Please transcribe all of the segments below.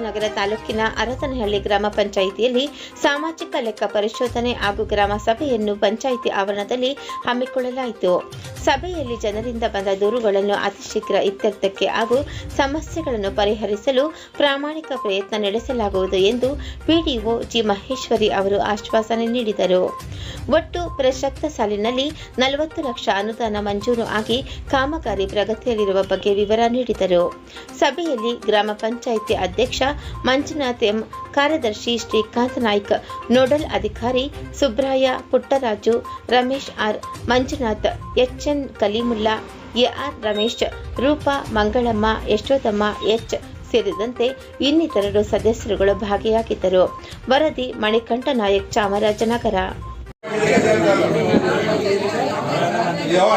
ಚಾಮರಾಜನಗರ ತಾಲೂಕಿನ ಅರಸನಹಳ್ಳಿ ಗ್ರಾಮ ಪಂಚಾಯಿತಿಯಲ್ಲಿ ಸಾಮಾಜಿಕ ಲೆಕ್ಕ ಪರಿಶೋಧನೆ ಹಾಗೂ ಗ್ರಾಮ ಸಭೆಯನ್ನು ಪಂಚಾಯಿತಿ ಆವರಣದಲ್ಲಿ ಹಮ್ಮಿಕೊಳ್ಳಲಾಯಿತು. ಸಭೆಯಲ್ಲಿ ಜನರಿಂದ ಬಂದ ದೂರುಗಳನ್ನು ಅತಿ ಶೀಘ್ರ ಇತ್ಯರ್ಥಕ್ಕೆ ಹಾಗೂ ಸಮಸ್ಯೆಗಳನ್ನು ಪರಿಹರಿಸಲು ಪ್ರಾಮಾಣಿಕ ಪ್ರಯತ್ನ ನಡೆಸಲಾಗುವುದು ಎಂದು ಪಿಡಿಒ ಜಿ ಮಹೇಶ್ವರಿ ಅವರು ಆಶ್ವಾಸನೆ ನೀಡಿದರು. ಒಟ್ಟು ಪ್ರಸಕ್ತ ಸಾಲಿನಲ್ಲಿ ನಲವತ್ತು ಲಕ್ಷ ಅನುದಾನ ಮಂಜೂರು ಆಗಿ ಕಾಮಗಾರಿ ಪ್ರಗತಿಯಲ್ಲಿರುವ ಬಗ್ಗೆ ವಿವರ ನೀಡಿದರು. ಸಭೆಯಲ್ಲಿ ಗ್ರಾಮ ಪಂಚಾಯಿತಿ ಅಧ್ಯಕ್ಷ ಮಂಜುನಾಥ್ ಎಂ, ಕಾರ್ಯದರ್ಶಿ ಶ್ರೀಕಾಂತ್ ನಾಯ್ಕ್, ನೋಡಲ್ ಅಧಿಕಾರಿ Subraya Puttaraju, Ramesh R, Manjunath, HN Kaleemulla, AR Ramesh, Roopa Mangalamma, Yashodamma, H ಸೇರಿದಂತೆ ಇನ್ನಿತರರು ಸದಸ್ಯರುಗಳು ಭಾಗಿಯಾಗಿದ್ದರು. ವರದಿ ಮಣಿಕಂಠ ನಾಯಕ್, ಚಾಮರಾಜನಗರ. ಯಾವ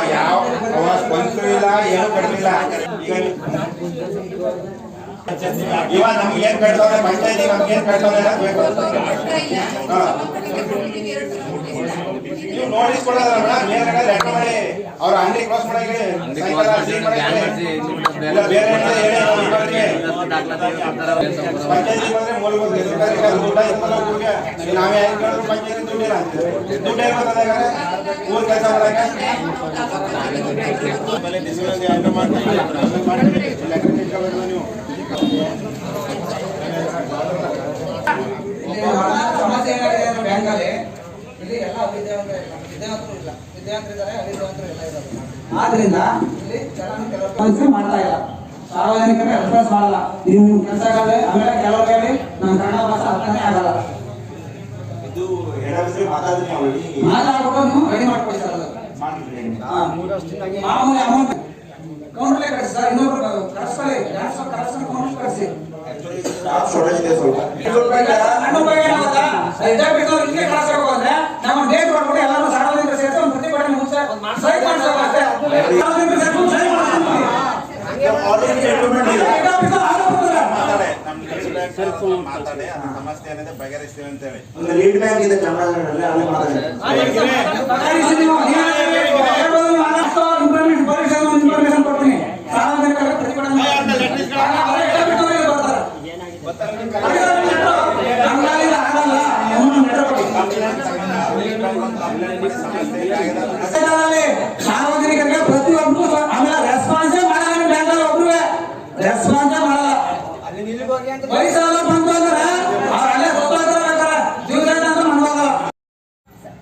ಅವ ಸ್ಪಂದಿಸೂ ಇಲ್ಲ ಏನು ಕಡಿಮಿಲ್ಲ ಈಗ ಇವಾಗ ನಮ್ಗೆ ಏನ್ ಕಟ್ತವ್ರೆ ಪಂಚಾಯತಿ ನಮ್ಗೆ ಏನ್ ಕಟ್ತವ್ರೆ ಅಂತ ಬೇಕು ಹಾ. ನೀವು ನೋಡಿಸ್ಕೊಡೋದಲ್ಲ ಮೇಲ್ಗಡೆ ಲೆಕ್ಕ ಮಾಡಿ ಅವ್ರ ಅಂಗಡಿ ಕ್ಲೋಸ್ ಮಾಡಕ್ಕೆ ಸಾಯಂಕಾಲ ಸೀಲ್ ಮಾಡಕ್ಕೆ ಇಲ್ಲ ಬೇರೆ ಏನಾದ್ರು ಹೇಳಿ ನಾವು ಮಾಡ್ತೀವಿ. ಪಂಚಾಯತಿ ಬಂದ್ರೆ ಮೂಲಭೂತ ಸರ್ಕಾರಕ್ಕೆ ಅದು ದುಡ್ಡ ಇಪ್ಪತ್ತು ರೂಪಾಯಿಗೆ ಈಗ ನಾವೇ ಹೆಂಗ್ ಕೇಳಿದ್ರು ಪಂಚಾಯತಿ ದುಡ್ಡಿಲ್ಲ ಅಂತೀವಿ ದುಡ್ಡು ಏನ್ ಬರ್ತದೆ? ಊರ್ ಕೆಲಸ ಮಾಡಕ್ಕೆ? ನೀವು ಸಮಸ್ಯೆ ಏನಾಗಿದೆ ಬ್ಯಾಂಕಲ್ಲಿ ಇಲ್ಲಿ. ಎಲ್ಲ ವಿದ್ಯಾವಂತರು ಇಲ್ಲ. ವಿದ್ಯಾವಂತರು ಇಲ್ಲ ವಿದ್ಯಾವಂತರಿದ್ದಾರೆ ಅವಿದ್ಯಾವಂತರು ಎಲ್ಲ ಇರೋದು. ಆದ್ರಿಂದ ಇಲ್ಲಿ ಮಾಡ್ತಾ ಇಲ್ಲ. ಸಾರ್ವಜನಿಕರ ರೆಸ್ಪಾನ್ಸ್ ಮಾಡಲ್ಲ. ನೀವು ಕೆಲಸಗಳಲ್ಲಿ ಆಮೇಲೆ ನಮ್ಮ ಕನ್ನಡ ಭಾಷೆ ಅರ್ಥನೇ ಆಗಲ್ಲ. ಮಾತಾಡ್ಬಿಟ್ಟು ರೆಡಿ ಮಾಡ್ಕೊಡಿ ಸರ್. ಮಾಮೂಲಿ ಅಮೌಂಟ್ ಕೌಂಟ್ರಲ್ಲೇ ಸರ್ ಇನ್ನೊಬ್ರು ಕೌಂಟರ್ ಸ್ವಲ್ಪ. ಮಾತಾಡಿ ಸಮಸ್ಯೆ ಏನಿದೆ ಬಗೆಹರಿಸ್ತೀವಿ ಒಂದು ಲೀಡ್ ಬ್ಯಾಂಕ್ ಇದೆ ಚಾಮರಾಜನಗರದಲ್ಲಿ ಅಲ್ಲಿ ಮಾತಾಡಿ. ಸಾರ್ವಜನಿಕರಿಗೆ ಪ್ರತಿಯೊಬ್ಬರು ಆಮೇಲೆ ರೆಸ್ಪಾನ್ಸೇ ಮಾಡಲ್ಲ ಬ್ಯಾಂಕಲ್ಲಿ ಒಬ್ರು ರೆಸ್ಪಾನ್ಸೇ ಮಾಡಲ್ಲ ವಯಸ್ಸಾದ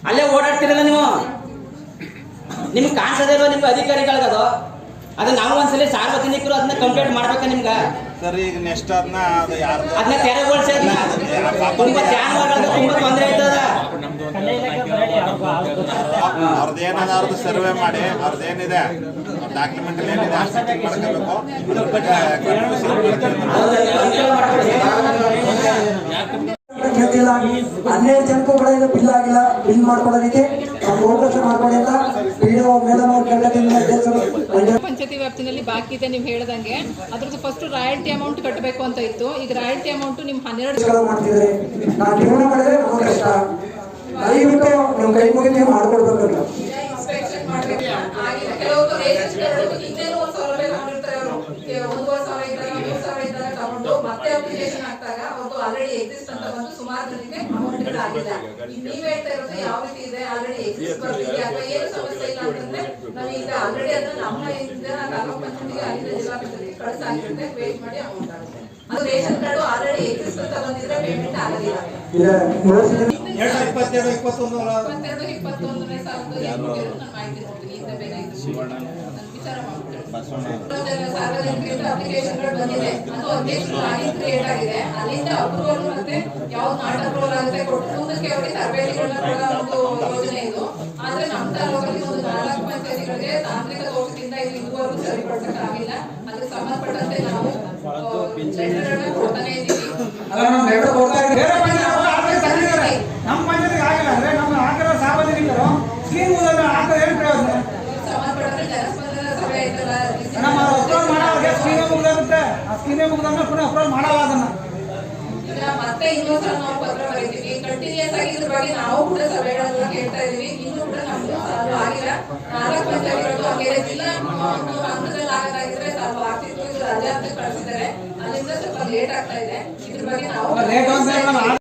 ಅಲ್ಲೇ ಅಂತ ಓಡಾಡ್ತಿರಲ್ಲ ನೀವು? ನಿಮ್ಗೆ ಕಾಣಿಸದೇ ಇರೋ ನಿಮ್ಗೆ ಅಧಿಕಾರಿಗಳಿಗದು ಅದು? ನಾವು ಒಂದ್ಸಲಿ ಸಾರ್ವಜನಿಕರು ಅದನ್ನ ಕಂಪ್ಲೇಂಟ್ ಮಾಡ್ಬೇಕ ನಿಮ್ಗೆ? ಸರ್ ಈಗ ನೆಕ್ಸ್ಟ್ ಅದನ್ನ ಅದು ಅದನ್ನ ತೆರವುಗೊಳಿಸಿ ಅದನ್ನ? ತುಂಬಾ ಜಾನುವಾರುಗಳಿಗೆ ತುಂಬಾ ತೊಂದರೆ ಆಯ್ತದ? ಅವ್ರದ್ದು ಏನಾದ್ರು ಅವ್ರದ್ದು ಸರ್ವೆ ಮಾಡಿ ಅವ್ರದ್ದು ಏನಿದೆ ಡಾಕ್ಯುಮೆಂಟ್ ಏನಿದೆ ಅಷ್ಟು ಮಾಡ್ಕೋಬೇಕು. ಹನ್ನೆರಡು ಜನಕ್ಕೂ ಕೂಡ ಇದು ಬಿಲ್ ಆಗಿಲ್ಲ. ಬಿಲ್ ಮಾಡ್ಕೊಳ್ಳೋದಕ್ಕೆ ಅಂತ ಪಿಡಿಒ ಮೇಡಮ್ ಅವ್ರ ಪಂಚಾಯತಿ ವ್ಯಾಪ್ತಿನಲ್ಲಿ ಬಾಕಿ ಇದೆ ನೀವು ಹೇಳ್ದಂಗೆ. ಅದ್ರದ್ದು ಫಸ್ಟ್ ರಾಯಲ್ಟಿ ಅಮೌಂಟ್ ಕಟ್ಟಬೇಕು ಅಂತ ಇತ್ತು. ಈಗ ರಾಯಲ್ಟಿ ಅಮೌಂಟ್ ನಿಮ್ ಹನ್ನೆರಡು ಮಾಡ್ತಿದ್ರೆ ನಾವು ಜೀವನ ಮಾಡಿದ್ರೆ ಕಷ್ಟ ದಯವಿಟ್ಟು ನಮ್ಮ ಕೈ ಮುಗಿ ನೀವು ಮಾಡ್ಕೊಡ್ಬೇಕಲ್ಲ ಇನ್ಸ್ಪೆಕ್ಷನ್ ಮಾಡ್ಬೇಕು ಆಗಿಲ್ಲ ಕೆಲವೊಂದು ರೇಷನ್ ಕಾರ್ಡ್ ಇನ್ನೇನು ಒಂದ್ ಸೌಲಭ್ಯ ತಗೊಂಡಿರ್ತಾರೆ ಅವರು ಒಂದೂವರೆ ಸಾವಿರ ಇದ್ದಾಗ ಮೂರು ಸಾವಿರ ಇದ್ದಾಗ ತಗೊಂಡು ಮತ್ತೆ ಅಪ್ಲಿಕೇಶನ್ ಹಾಕ್ದಾಗ ಅವ್ರದ್ದು ಬಂದು ಸುಮಾರು ಜನಕ್ಕೆ ಅಮೌಂಟ್ ಆಗಿಲ್ಲ ನೀವ್ ಹೇಳ್ತಾ ಇರೋದು ಯಾವ ರೀತಿ ಇದೆ? ಆಲ್ರೆಡಿ ಎಕ್ಸಿಸ್ಟ್ ಬರ್ತಿದೆ ಅಥವಾ ಏನು ಸಮಸ್ಯೆ ಇಲ್ಲ ಅಂತಂದ್ರೆ ನಾವು ಈಗ ಆಲ್ರೆಡಿ ಅದನ್ನ ನಮ್ಮ ಇಂದ ತಾಲೂಕ್ ಪಂಚಾಯತಿಗೆ ಅಲ್ಲಿಂದ ಜಿಲ್ಲಾ ಪಂಚಾಯತಿಗೆ ಕಳಿಸಾಗಿರುತ್ತೆ ವೇಟ್ ಮಾಡಿ ಅಮೌಂಟ್ ಆಗುತ್ತೆ. ಅದು ರೇಷನ್ ಕಾರ್ಡ್ ಆಲ್ರೆಡಿ ಎಕ್ಸಿಸ್ಟ್ ತಗೊಂಡಿದ್ರೆ ಬಂದಿದ್ರೆ ಪೇಮೆಂಟ್ ಇಪ್ಪತ್ತೆರಡು ಇಪ್ಪತ್ತೊಂದು ಇಪ್ಪತ್ತೆರಡು ಇಪ್ಪತ್ತೊಂದನೇ ನಾನು ಮಾಹಿತಿ ಕೊಡ್ತೀನಿ. ಇಂದ ಬೇರೆ ಇದು ವಿಚಾರ ಬಂದಿದೆ. ಅದು ಆಗಿದೆ. ಅಲ್ಲಿಂದ ಅಪ್ರೂವಲ್ ಮತ್ತೆ ಯಾವ್ದು ನಾಟ್ ಅಪ್ರೂವಲ್ ಅವರಿಗೆ ಒಂದು ಯೋಜನೆ ಇದು. ಆದ್ರೆ ನಮ್ಮ ತಾಲೂಕಲ್ಲಿ ಒಂದು ನಾಲ್ಕು ತಾಂತ್ರಿಕ ದೋಷದಿಂದ ಇದು ಇದುವರೆಗೂ ಅದಕ್ಕೆ ಸಂಬಂಧಪಟ್ಟಂತೆ ನಾವು ಕೊಡ್ತಾನೆ ಇದ್ದೀವಿ ಅಲ್ಲ ನಾವು ಲೆಟರ್ ಕೊಡ್ತಾ ಇದ್ದೀವಿ ಬೇರೆ ಪಂಚಾಯತ್ ಆಲ್ರೆಡಿ ತಂದಿದ್ದಾರೆ ನಮ್ಮ ಪಂಚಾಯತ್ಗೆ ಆಗಿಲ್ಲ ಅಂದ್ರೆ ನಮ್ಮ ಹಾಕಿರೋ ಸಾರ್ವಜನಿಕರು ಸ್ಕೀಮ್ ಹಾಕಿದ್ರೆ ಏನು ಪ್ರಯೋಜನ ಸಂಬಂಧಪಟ್ಟಂತೆ ಜನಸ್ಪಂದನ ಸಭೆ ಮಾಡೋರಿಗೆ ಸ್ಕೀಮೇ ಮುಗಿದೋಗುತ್ತೆ. ಆ ಸ್ಕೀಮೇ ಮುಗಿದಾಗ ಪುನಃ ಅಪ್ರೂವಲ್ ಮಾಡಲ್ಲ ಅದನ್ನ. ಮತ್ತೆ ಮತ್ತೆ ಇನ್ನೊಂದ್ಸಲ ನಾವು ಪತ್ರ ಬರೀತೀವಿ. ಕಂಟಿನ್ಯೂಸ್ ಆಗಿ ಇದ್ರ ಬಗ್ಗೆ ನಾವು ಕೂಡ ಸಭೆಗಳೆಲ್ಲ ಕೇಳ್ತಾ ಇದೀವಿ ಇನ್ನು ಕೂಡ ನಮ್ದು ಸಾಲ್ವ್ ಆಗಿಲ್ಲ. ನಾಲ್ಕು ಪಂಚಾಯತ್ ಇರೋದು ಬೇರೆ ಜಿಲ್ಲಾ ಒಂದು ಹಂತದಲ್ಲಿ ಆಗೋದಾಗಿದ್ರೆ ಸಾಲ್ವ್ ಆಗ್ತಿತ್ತು ಇವ್ರು ರಜೆ ಅಂತ ಕಳಿಸಿದ್ದಾರೆ. ಅಲ್ಲಿಂದ ಸ್ವಲ್ಪ ಲೇಟ್ ಆಗ್ತಾ ಇದೆ. ಇದ್ರ ಬಗ್ಗೆ ನಾವು